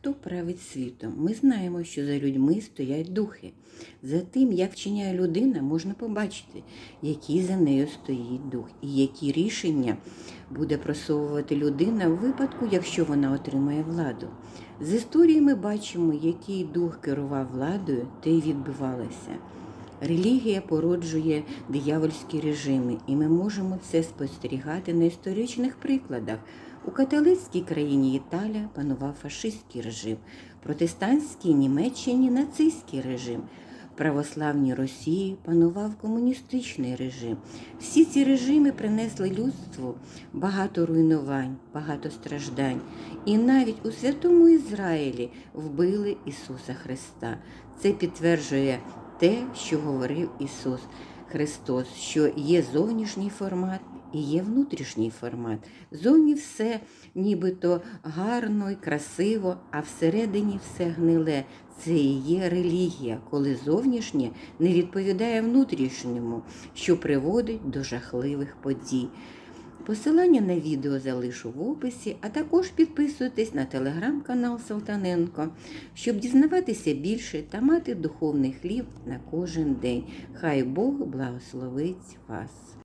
хто править світом. Ми знаємо, що за людьми стоять духи. За тим, як вчиняє людина, можна побачити, який за нею стоїть дух, і які рішення буде просовувати людина в випадку, якщо вона отримає владу. З історії ми бачимо, який дух керував владою, те й відбувалося. Релігія породжує диявольські режими, і ми можемо це спостерігати на історичних прикладах. У католицькій країні Італія панував фашистський режим, протестантській Німеччині нацистський режим, православній Росії панував комуністичний режим. Всі ці режими принесли людству багато руйнувань, багато страждань. І навіть у святому Ізраїлі вбили Ісуса Христа. Це підтверджує те, що говорив Ісус Христос, що є зовнішній формат і є внутрішній формат. Зовні все нібито гарно і красиво, а всередині все гниле. Це і є релігія, коли зовнішнє не відповідає внутрішньому, що приводить до жахливих подій. Посилання на відео залишу в описі, а також підписуйтесь на телеграм-канал Салтаненко, щоб дізнаватися більше та мати духовний хліб на кожен день. Хай Бог благословить вас.